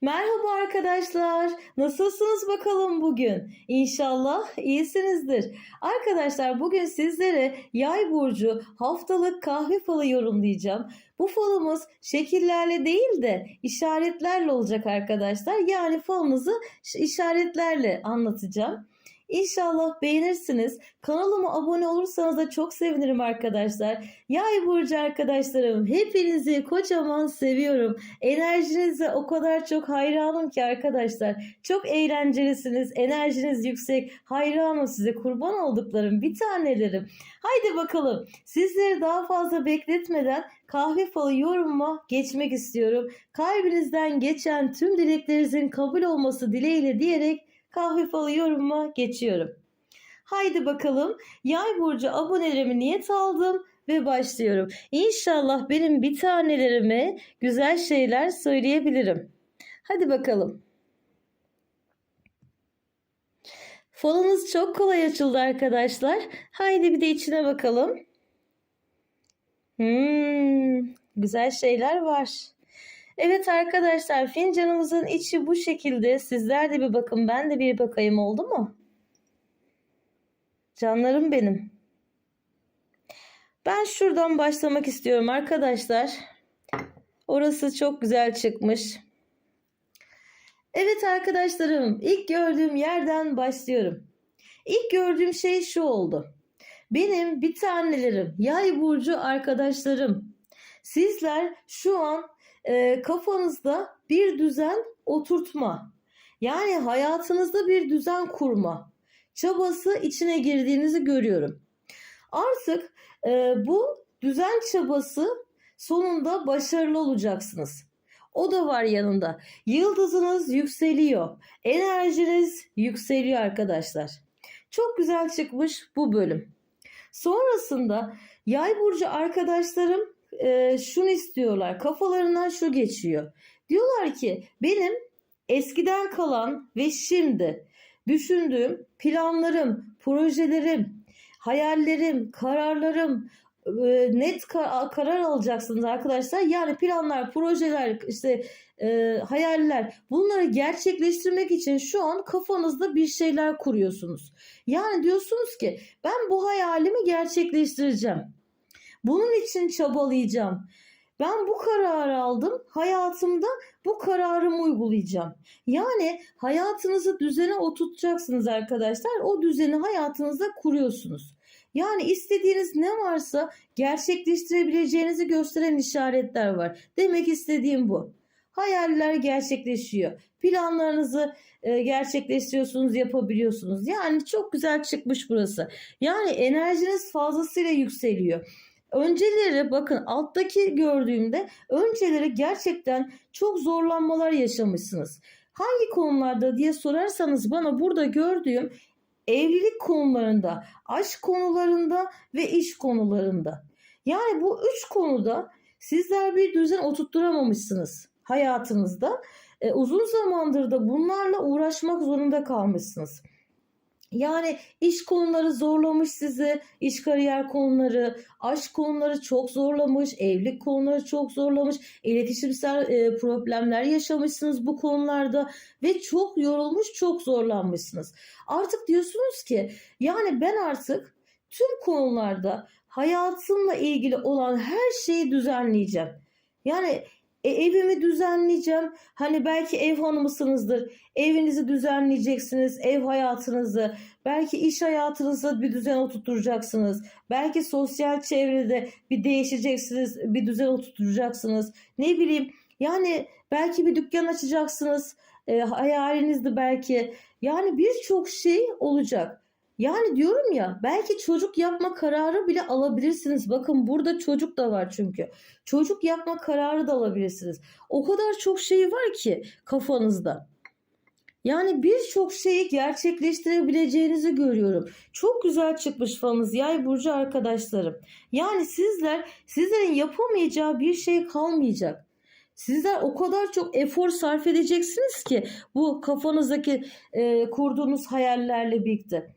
Merhaba arkadaşlar. Nasılsınız bakalım bugün? İnşallah iyisinizdir. Arkadaşlar bugün sizlere Yay burcu haftalık kahve falı yorumlayacağım. Bu falımız şekillerle değil de işaretlerle olacak arkadaşlar. Yani falınızı işaretlerle anlatacağım. İnşallah beğenirsiniz. Kanalıma abone olursanız da çok sevinirim arkadaşlar. Yay burcu arkadaşlarım hepinizi kocaman seviyorum. Enerjinize o kadar çok hayranım ki arkadaşlar. Çok eğlencelisiniz. Enerjiniz yüksek. Hayranım size. Kurban olduklarım. Bir tanelerim. Haydi bakalım. Sizleri daha fazla bekletmeden kahve falı yorumuma geçmek istiyorum. Kalbinizden geçen tüm dileklerinizin kabul olması dileğiyle diyerek kahve yorumuma geçiyorum. Haydi bakalım. Yay burcu abonelerimi niyet aldım ve başlıyorum. İnşallah benim bir tanelerime güzel şeyler söyleyebilirim. Hadi bakalım. Falınız çok kolay açıldı arkadaşlar. Haydi bir de içine bakalım. Hmm, güzel şeyler var. Evet arkadaşlar fincanımızın içi bu şekilde. Sizler de bir bakın ben de bir bakayım oldu mu? Canlarım benim. Ben şuradan başlamak istiyorum arkadaşlar. Orası çok güzel çıkmış. Evet arkadaşlarım ilk gördüğüm yerden başlıyorum. İlk gördüğüm şey şu oldu. Benim bir tanelerim, yay burcu arkadaşlarım. Sizler şu an e, kafanızda bir düzen oturtma. Yani hayatınızda bir düzen kurma çabası içine girdiğinizi görüyorum. Artık e, bu düzen çabası sonunda başarılı olacaksınız. O da var yanında. Yıldızınız yükseliyor. Enerjiniz yükseliyor arkadaşlar. Çok güzel çıkmış bu bölüm. Sonrasında yay burcu arkadaşlarım e, şunu istiyorlar. Kafalarından şu geçiyor. Diyorlar ki benim eskiden kalan ve şimdi düşündüğüm planlarım, projelerim, hayallerim, kararlarım e, net kar- karar alacaksınız arkadaşlar. Yani planlar, projeler, işte e, hayaller bunları gerçekleştirmek için şu an kafanızda bir şeyler kuruyorsunuz. Yani diyorsunuz ki ben bu hayalimi gerçekleştireceğim. Bunun için çabalayacağım. Ben bu kararı aldım. Hayatımda bu kararımı uygulayacağım. Yani hayatınızı düzene oturtacaksınız arkadaşlar. O düzeni hayatınızda kuruyorsunuz. Yani istediğiniz ne varsa gerçekleştirebileceğinizi gösteren işaretler var. Demek istediğim bu. Hayaller gerçekleşiyor. Planlarınızı e, gerçekleştiriyorsunuz, yapabiliyorsunuz. Yani çok güzel çıkmış burası. Yani enerjiniz fazlasıyla yükseliyor. Önceleri bakın alttaki gördüğümde önceleri gerçekten çok zorlanmalar yaşamışsınız. Hangi konularda diye sorarsanız bana burada gördüğüm evlilik konularında, aşk konularında ve iş konularında. Yani bu üç konuda sizler bir düzen oturtturamamışsınız hayatınızda. E, uzun zamandır da bunlarla uğraşmak zorunda kalmışsınız. Yani iş konuları zorlamış sizi, iş kariyer konuları, aşk konuları çok zorlamış, evlilik konuları çok zorlamış, iletişimsel e, problemler yaşamışsınız bu konularda ve çok yorulmuş, çok zorlanmışsınız. Artık diyorsunuz ki yani ben artık tüm konularda hayatımla ilgili olan her şeyi düzenleyeceğim. Yani e, evimi düzenleyeceğim. Hani belki ev hanımısınızdır. Evinizi düzenleyeceksiniz. Ev hayatınızı. Belki iş hayatınızda bir düzen oturtacaksınız. Belki sosyal çevrede bir değişeceksiniz. Bir düzen oturtacaksınız. Ne bileyim yani belki bir dükkan açacaksınız. E, hayalinizdi belki. Yani birçok şey olacak. Yani diyorum ya belki çocuk yapma kararı bile alabilirsiniz. Bakın burada çocuk da var çünkü. Çocuk yapma kararı da alabilirsiniz. O kadar çok şey var ki kafanızda. Yani birçok şeyi gerçekleştirebileceğinizi görüyorum. Çok güzel çıkmış falınız yay burcu arkadaşlarım. Yani sizler sizlerin yapamayacağı bir şey kalmayacak. Sizler o kadar çok efor sarf edeceksiniz ki bu kafanızdaki e, kurduğunuz hayallerle birlikte.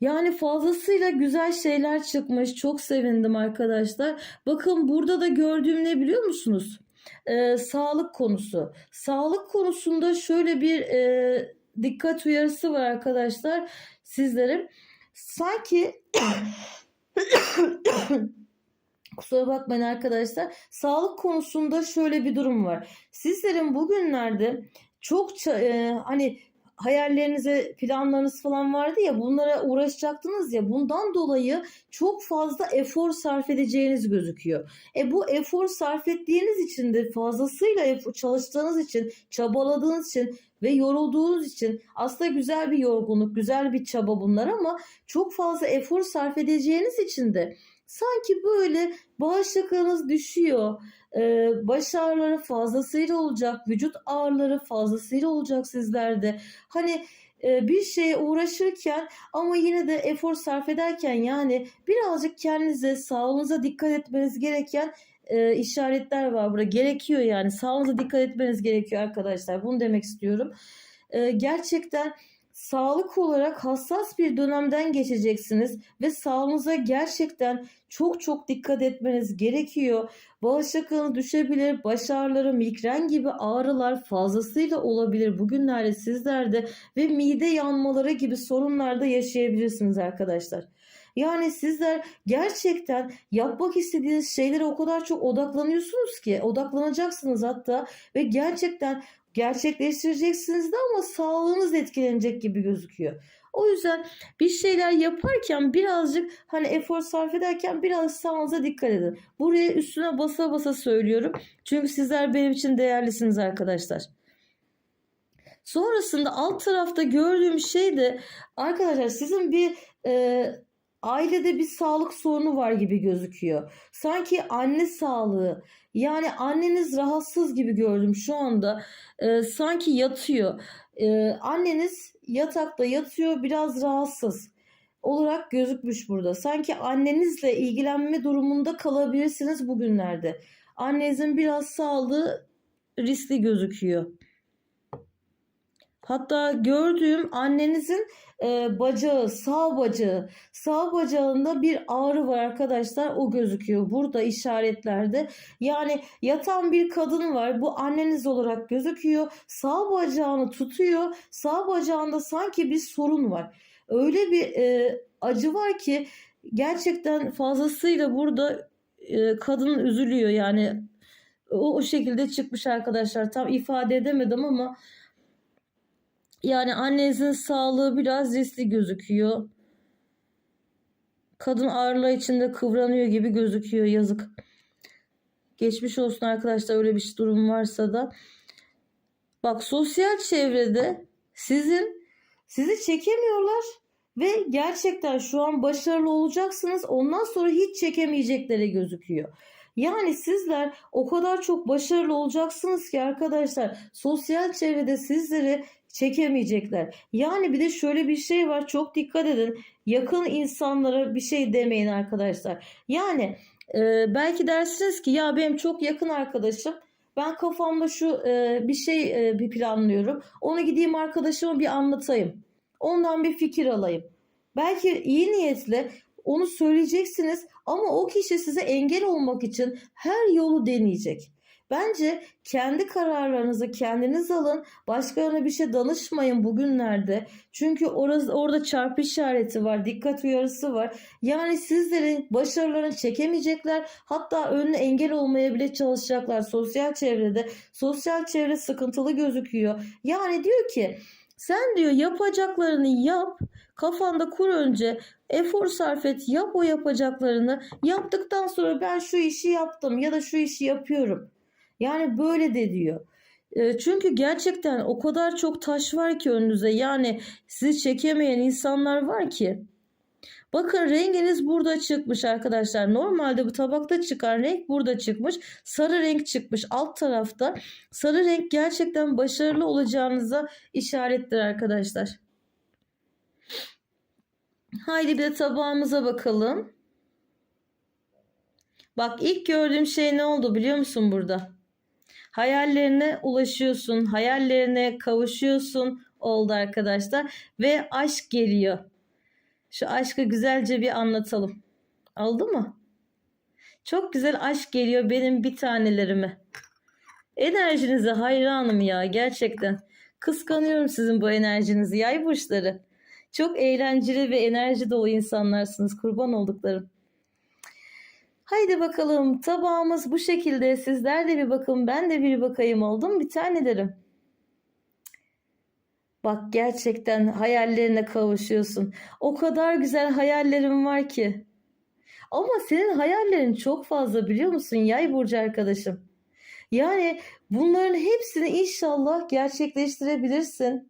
Yani fazlasıyla güzel şeyler çıkmış. Çok sevindim arkadaşlar. Bakın burada da gördüğüm ne biliyor musunuz? e, sağlık konusu. Sağlık konusunda şöyle bir e, dikkat uyarısı var arkadaşlar sizlerin. Sanki Kusura bakmayın arkadaşlar. Sağlık konusunda şöyle bir durum var. Sizlerin bugünlerde çokça e, hani hayallerinize planlarınız falan vardı ya bunlara uğraşacaktınız ya bundan dolayı çok fazla efor sarf edeceğiniz gözüküyor. E bu efor sarf ettiğiniz için de fazlasıyla çalıştığınız için, çabaladığınız için ve yorulduğunuz için aslında güzel bir yorgunluk, güzel bir çaba bunlar ama çok fazla efor sarf edeceğiniz için de sanki böyle bağışıklığınız düşüyor. Ee, baş ağrıları fazlasıyla olacak, vücut ağrıları fazlasıyla olacak sizlerde. Hani e, bir şeye uğraşırken ama yine de efor sarf ederken yani birazcık kendinize, sağlığınıza dikkat etmeniz gereken e, işaretler var burada. Gerekiyor yani sağlığınıza dikkat etmeniz gerekiyor arkadaşlar. Bunu demek istiyorum. E, gerçekten sağlık olarak hassas bir dönemden geçeceksiniz ve sağlığınıza gerçekten çok çok dikkat etmeniz gerekiyor. Bağışıklığınız düşebilir, baş ağrıları, migren gibi ağrılar fazlasıyla olabilir bugünlerde sizlerde ve mide yanmaları gibi sorunlar da yaşayabilirsiniz arkadaşlar. Yani sizler gerçekten yapmak istediğiniz şeylere o kadar çok odaklanıyorsunuz ki odaklanacaksınız hatta ve gerçekten gerçekleştireceksiniz de ama sağlığınız etkilenecek gibi gözüküyor. O yüzden bir şeyler yaparken birazcık hani efor sarf ederken biraz sağlığınıza dikkat edin. Buraya üstüne basa basa söylüyorum. Çünkü sizler benim için değerlisiniz arkadaşlar. Sonrasında alt tarafta gördüğüm şey de arkadaşlar sizin bir e, ailede bir sağlık sorunu var gibi gözüküyor. Sanki anne sağlığı yani anneniz rahatsız gibi gördüm şu anda. Ee, sanki yatıyor. Ee, anneniz yatakta yatıyor biraz rahatsız olarak gözükmüş burada. Sanki annenizle ilgilenme durumunda kalabilirsiniz bugünlerde. Annenizin biraz sağlığı riskli gözüküyor. Hatta gördüğüm annenizin e, bacağı, sağ bacağı, sağ bacağında bir ağrı var arkadaşlar. O gözüküyor burada işaretlerde. Yani yatan bir kadın var. Bu anneniz olarak gözüküyor. Sağ bacağını tutuyor. Sağ bacağında sanki bir sorun var. Öyle bir e, acı var ki gerçekten fazlasıyla burada e, kadın üzülüyor. Yani o, o şekilde çıkmış arkadaşlar. Tam ifade edemedim ama yani annenizin sağlığı biraz riskli gözüküyor. Kadın ağrılar içinde kıvranıyor gibi gözüküyor yazık. Geçmiş olsun arkadaşlar öyle bir durum varsa da. Bak sosyal çevrede sizin sizi çekemiyorlar ve gerçekten şu an başarılı olacaksınız. Ondan sonra hiç çekemeyecekleri gözüküyor. Yani sizler o kadar çok başarılı olacaksınız ki arkadaşlar sosyal çevrede sizleri çekemeyecekler. Yani bir de şöyle bir şey var çok dikkat edin. Yakın insanlara bir şey demeyin arkadaşlar. Yani e, belki dersiniz ki ya benim çok yakın arkadaşım ben kafamda şu e, bir şey e, bir planlıyorum. Onu gideyim arkadaşıma bir anlatayım. Ondan bir fikir alayım. Belki iyi niyetle onu söyleyeceksiniz ama o kişi size engel olmak için her yolu deneyecek. Bence kendi kararlarınızı kendiniz alın. Başkalarına bir şey danışmayın bugünlerde. Çünkü orası, orada çarpı işareti var. Dikkat uyarısı var. Yani sizlerin başarılarını çekemeyecekler. Hatta önüne engel olmaya bile çalışacaklar sosyal çevrede. Sosyal çevre sıkıntılı gözüküyor. Yani diyor ki sen diyor yapacaklarını yap. Kafanda kur önce. Efor sarf et. Yap o yapacaklarını. Yaptıktan sonra ben şu işi yaptım ya da şu işi yapıyorum. Yani böyle de diyor. E, çünkü gerçekten o kadar çok taş var ki önünüze. Yani sizi çekemeyen insanlar var ki. Bakın renginiz burada çıkmış arkadaşlar. Normalde bu tabakta çıkan renk burada çıkmış. Sarı renk çıkmış alt tarafta. Sarı renk gerçekten başarılı olacağınıza işarettir arkadaşlar. Haydi bir de tabağımıza bakalım. Bak ilk gördüğüm şey ne oldu biliyor musun burada? Hayallerine ulaşıyorsun, hayallerine kavuşuyorsun oldu arkadaşlar ve aşk geliyor. Şu aşkı güzelce bir anlatalım. Oldu mu? Çok güzel aşk geliyor benim bir tanelerime. Enerjinize hayranım ya gerçekten. Kıskanıyorum sizin bu enerjinizi yay burçları. Çok eğlenceli ve enerji dolu insanlarsınız kurban olduklarım. Haydi bakalım tabağımız bu şekilde. Sizler de bir bakın ben de bir bakayım oldum bir tanelerim. Bak gerçekten hayallerine kavuşuyorsun. O kadar güzel hayallerim var ki. Ama senin hayallerin çok fazla biliyor musun yay burcu arkadaşım? Yani bunların hepsini inşallah gerçekleştirebilirsin.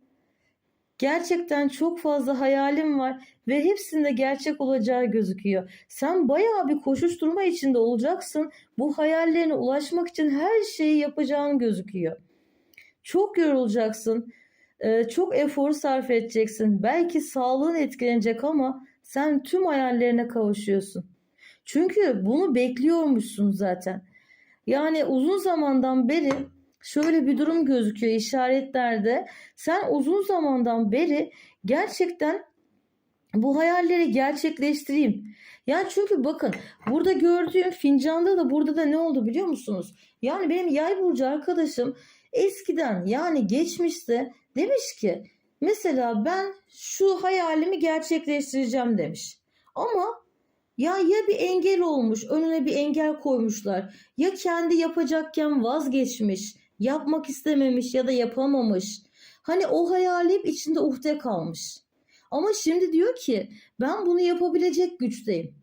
Gerçekten çok fazla hayalim var ve hepsinde gerçek olacağı gözüküyor. Sen bayağı bir koşuşturma içinde olacaksın. Bu hayallerine ulaşmak için her şeyi yapacağın gözüküyor. Çok yorulacaksın. Ee, çok efor sarf edeceksin. Belki sağlığın etkilenecek ama sen tüm hayallerine kavuşuyorsun. Çünkü bunu bekliyormuşsun zaten. Yani uzun zamandan beri şöyle bir durum gözüküyor işaretlerde. Sen uzun zamandan beri gerçekten bu hayalleri gerçekleştireyim. Yani çünkü bakın burada gördüğüm fincanda da burada da ne oldu biliyor musunuz? Yani benim yay burcu arkadaşım eskiden yani geçmişte demiş ki mesela ben şu hayalimi gerçekleştireceğim demiş. Ama ya ya bir engel olmuş, önüne bir engel koymuşlar. Ya kendi yapacakken vazgeçmiş, yapmak istememiş ya da yapamamış. Hani o hayali hep içinde uhde kalmış. Ama şimdi diyor ki ben bunu yapabilecek güçteyim.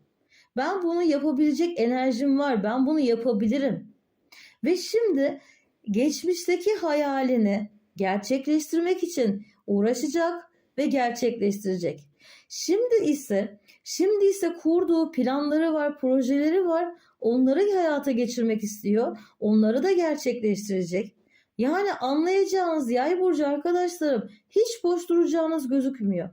Ben bunu yapabilecek enerjim var. Ben bunu yapabilirim. Ve şimdi geçmişteki hayalini gerçekleştirmek için uğraşacak ve gerçekleştirecek. Şimdi ise şimdi ise kurduğu planları var, projeleri var. Onları hayata geçirmek istiyor. Onları da gerçekleştirecek. Yani anlayacağınız yay burcu arkadaşlarım hiç boş duracağınız gözükmüyor.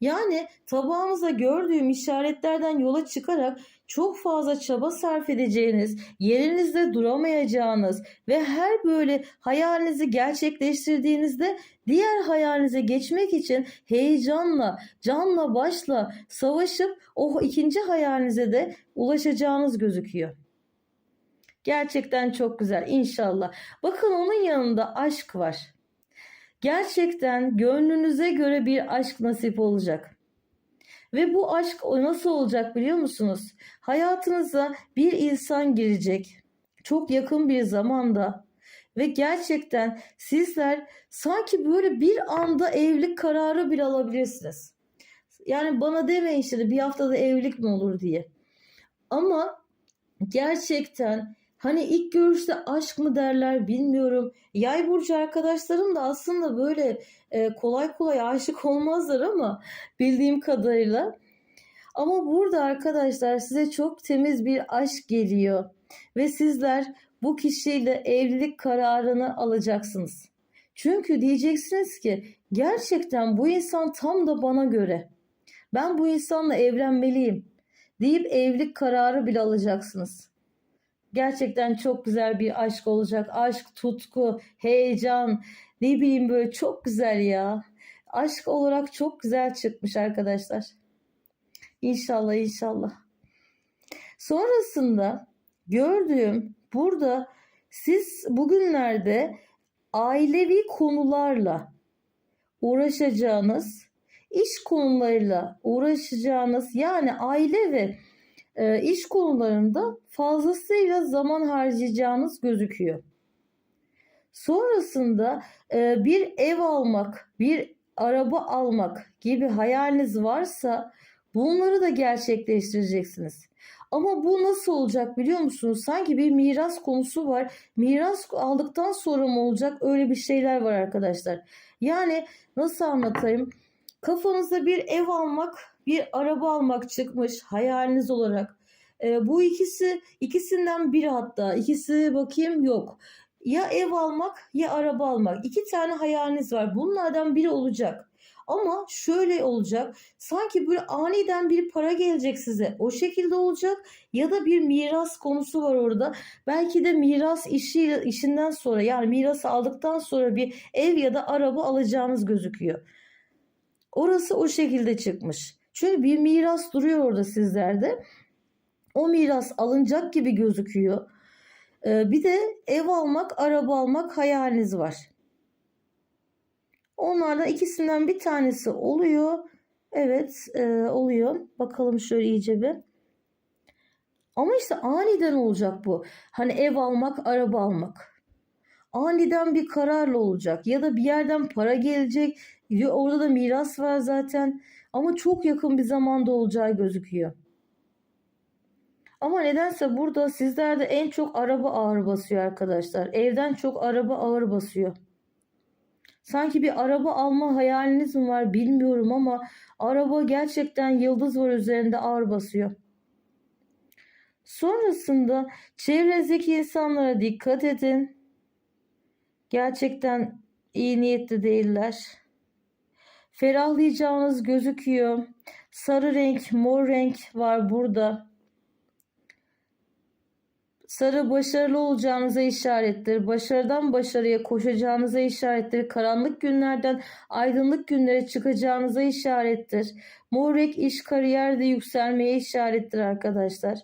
Yani tabağımıza gördüğüm işaretlerden yola çıkarak çok fazla çaba sarf edeceğiniz, yerinizde duramayacağınız ve her böyle hayalinizi gerçekleştirdiğinizde diğer hayalinize geçmek için heyecanla, canla başla savaşıp o ikinci hayalinize de ulaşacağınız gözüküyor. Gerçekten çok güzel inşallah. Bakın onun yanında aşk var. Gerçekten gönlünüze göre bir aşk nasip olacak. Ve bu aşk nasıl olacak biliyor musunuz? Hayatınıza bir insan girecek. Çok yakın bir zamanda ve gerçekten sizler sanki böyle bir anda evlilik kararı bile alabilirsiniz. Yani bana demeyin işte bir haftada evlilik mi olur diye. Ama gerçekten Hani ilk görüşte aşk mı derler bilmiyorum. Yay burcu arkadaşlarım da aslında böyle e, kolay kolay aşık olmazlar ama bildiğim kadarıyla. Ama burada arkadaşlar size çok temiz bir aşk geliyor ve sizler bu kişiyle evlilik kararını alacaksınız. Çünkü diyeceksiniz ki gerçekten bu insan tam da bana göre. Ben bu insanla evlenmeliyim deyip evlilik kararı bile alacaksınız. Gerçekten çok güzel bir aşk olacak. Aşk, tutku, heyecan, ne bileyim böyle çok güzel ya. Aşk olarak çok güzel çıkmış arkadaşlar. İnşallah inşallah. Sonrasında gördüğüm burada siz bugünlerde ailevi konularla uğraşacağınız, iş konularıyla uğraşacağınız yani aile ve e, iş konularında fazlasıyla zaman harcayacağınız gözüküyor. Sonrasında e, bir ev almak, bir araba almak gibi hayaliniz varsa bunları da gerçekleştireceksiniz. Ama bu nasıl olacak biliyor musunuz? Sanki bir miras konusu var. Miras aldıktan sonra mı olacak? Öyle bir şeyler var arkadaşlar. Yani nasıl anlatayım? Kafanızda bir ev almak, bir araba almak çıkmış hayaliniz olarak. E, bu ikisi ikisinden biri hatta ikisi bakayım yok. Ya ev almak ya araba almak. İki tane hayaliniz var. Bunlardan biri olacak. Ama şöyle olacak. Sanki böyle aniden bir para gelecek size. O şekilde olacak. Ya da bir miras konusu var orada. Belki de miras işi işinden sonra yani mirası aldıktan sonra bir ev ya da araba alacağınız gözüküyor. Orası o şekilde çıkmış. Çünkü bir miras duruyor orada sizlerde. O miras alınacak gibi gözüküyor. Ee, bir de ev almak, araba almak hayaliniz var. Onlardan ikisinden bir tanesi oluyor. Evet, e, oluyor. Bakalım şöyle iyice bir. Ama işte aniden olacak bu. Hani ev almak, araba almak. Aniden bir kararla olacak. Ya da bir yerden para gelecek. Ya Orada da miras var zaten. Ama çok yakın bir zamanda olacağı gözüküyor. Ama nedense burada sizlerde en çok araba ağır basıyor arkadaşlar. Evden çok araba ağır basıyor. Sanki bir araba alma hayaliniz mi var bilmiyorum ama araba gerçekten yıldız var üzerinde ağır basıyor. Sonrasında çevrenizdeki insanlara dikkat edin. Gerçekten iyi niyetli değiller. Ferahlayacağınız gözüküyor. Sarı renk, mor renk var burada. Sarı başarılı olacağınıza işarettir. Başarıdan başarıya koşacağınıza işarettir. Karanlık günlerden aydınlık günlere çıkacağınıza işarettir. Mor renk iş kariyerde yükselmeye işarettir arkadaşlar.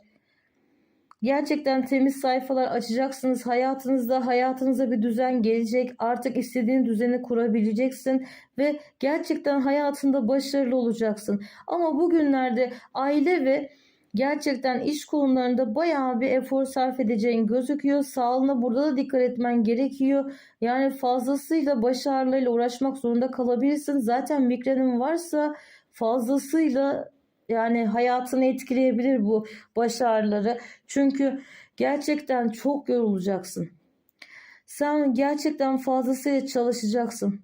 Gerçekten temiz sayfalar açacaksınız. Hayatınızda hayatınıza bir düzen gelecek. Artık istediğin düzeni kurabileceksin ve gerçekten hayatında başarılı olacaksın. Ama bugünlerde aile ve gerçekten iş konularında bayağı bir efor sarf edeceğin gözüküyor. Sağlığına burada da dikkat etmen gerekiyor. Yani fazlasıyla baş uğraşmak zorunda kalabilirsin. Zaten migrenin varsa fazlasıyla yani hayatını etkileyebilir bu baş ağrıları. Çünkü gerçekten çok yorulacaksın. Sen gerçekten fazlasıyla çalışacaksın.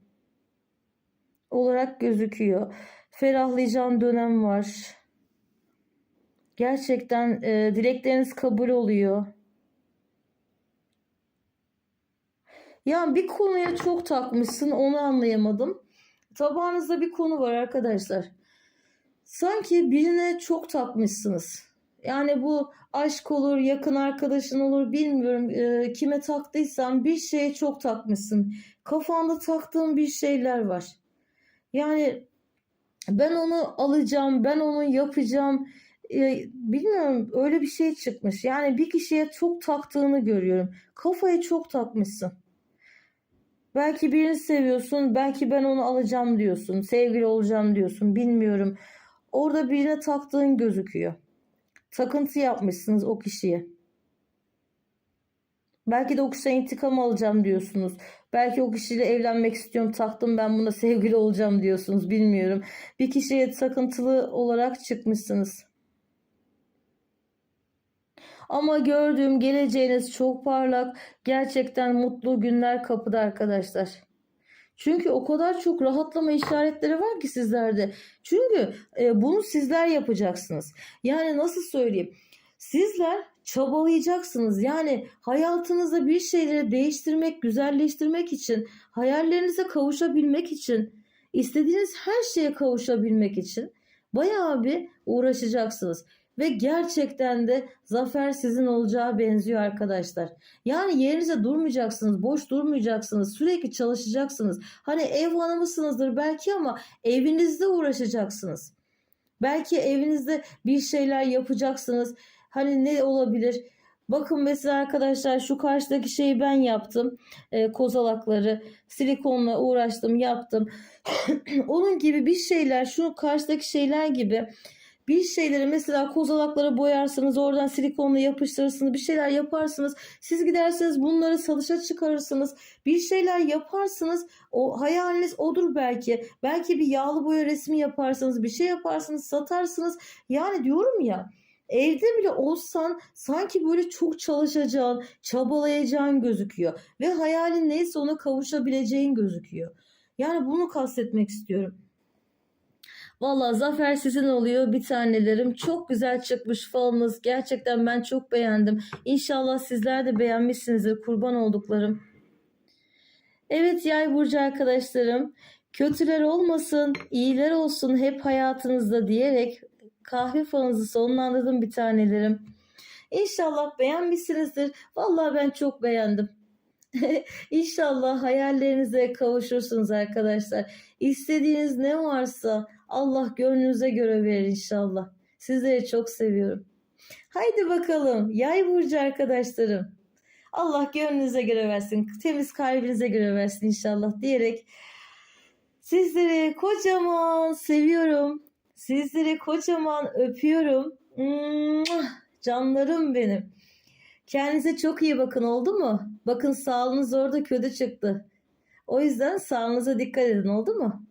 Olarak gözüküyor. Ferahlayacağın dönem var. Gerçekten e, dilekleriniz kabul oluyor. Ya bir konuya çok takmışsın onu anlayamadım. Tabağınızda bir konu var arkadaşlar. Sanki birine çok takmışsınız. Yani bu aşk olur, yakın arkadaşın olur bilmiyorum e, kime taktıysan bir şeye çok takmışsın. Kafanda taktığın bir şeyler var. Yani ben onu alacağım, ben onu yapacağım. E, bilmiyorum öyle bir şey çıkmış. Yani bir kişiye çok taktığını görüyorum. Kafayı çok takmışsın. Belki birini seviyorsun, belki ben onu alacağım diyorsun, sevgili olacağım diyorsun, bilmiyorum. Orada birine taktığın gözüküyor. Takıntı yapmışsınız o kişiye. Belki de o kişiden intikam alacağım diyorsunuz. Belki o kişiyle evlenmek istiyorum, taktım ben buna sevgili olacağım diyorsunuz, bilmiyorum. Bir kişiye takıntılı olarak çıkmışsınız. Ama gördüğüm geleceğiniz çok parlak. Gerçekten mutlu günler kapıda arkadaşlar. Çünkü o kadar çok rahatlama işaretleri var ki sizlerde. Çünkü e, bunu sizler yapacaksınız. Yani nasıl söyleyeyim? Sizler çabalayacaksınız. Yani hayatınızda bir şeyleri değiştirmek, güzelleştirmek için, hayallerinize kavuşabilmek için, istediğiniz her şeye kavuşabilmek için bayağı bir uğraşacaksınız. Ve gerçekten de zafer sizin olacağı benziyor arkadaşlar. Yani yerinize durmayacaksınız, boş durmayacaksınız, sürekli çalışacaksınız. Hani ev hanımısınızdır belki ama evinizde uğraşacaksınız. Belki evinizde bir şeyler yapacaksınız. Hani ne olabilir? Bakın mesela arkadaşlar şu karşıdaki şeyi ben yaptım. E, kozalakları silikonla uğraştım yaptım. Onun gibi bir şeyler şu karşıdaki şeyler gibi bir şeyleri mesela kozalaklara boyarsınız oradan silikonla yapıştırırsınız bir şeyler yaparsınız siz gidersiniz bunları satışa çıkarırsınız bir şeyler yaparsınız o hayaliniz odur belki belki bir yağlı boya resmi yaparsınız bir şey yaparsınız satarsınız yani diyorum ya Evde bile olsan sanki böyle çok çalışacağın, çabalayacağın gözüküyor. Ve hayalin neyse ona kavuşabileceğin gözüküyor. Yani bunu kastetmek istiyorum. Valla zafer sizin oluyor bir tanelerim. Çok güzel çıkmış falınız. Gerçekten ben çok beğendim. İnşallah sizler de beğenmişsinizdir kurban olduklarım. Evet yay burcu arkadaşlarım. Kötüler olmasın, iyiler olsun hep hayatınızda diyerek kahve falınızı sonlandırdım bir tanelerim. İnşallah beğenmişsinizdir. Vallahi ben çok beğendim. İnşallah hayallerinize kavuşursunuz arkadaşlar. İstediğiniz ne varsa Allah gönlünüze göre verir inşallah. Sizleri çok seviyorum. Haydi bakalım yay burcu arkadaşlarım. Allah gönlünüze göre versin. Temiz kalbinize göre versin inşallah diyerek sizleri kocaman seviyorum. Sizleri kocaman öpüyorum. Canlarım benim. Kendinize çok iyi bakın oldu mu? Bakın sağlığınız orada kötü çıktı. O yüzden sağlığınıza dikkat edin oldu mu?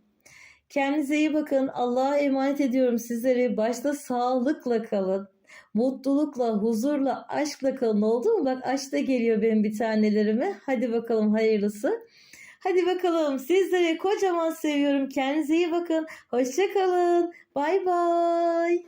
Kendinize iyi bakın. Allah'a emanet ediyorum sizleri. Başta sağlıkla kalın. Mutlulukla, huzurla, aşkla kalın oldu mu? Bak aşk da geliyor benim bir tanelerime. Hadi bakalım hayırlısı. Hadi bakalım sizleri kocaman seviyorum. Kendinize iyi bakın. Hoşça kalın. Bay bay.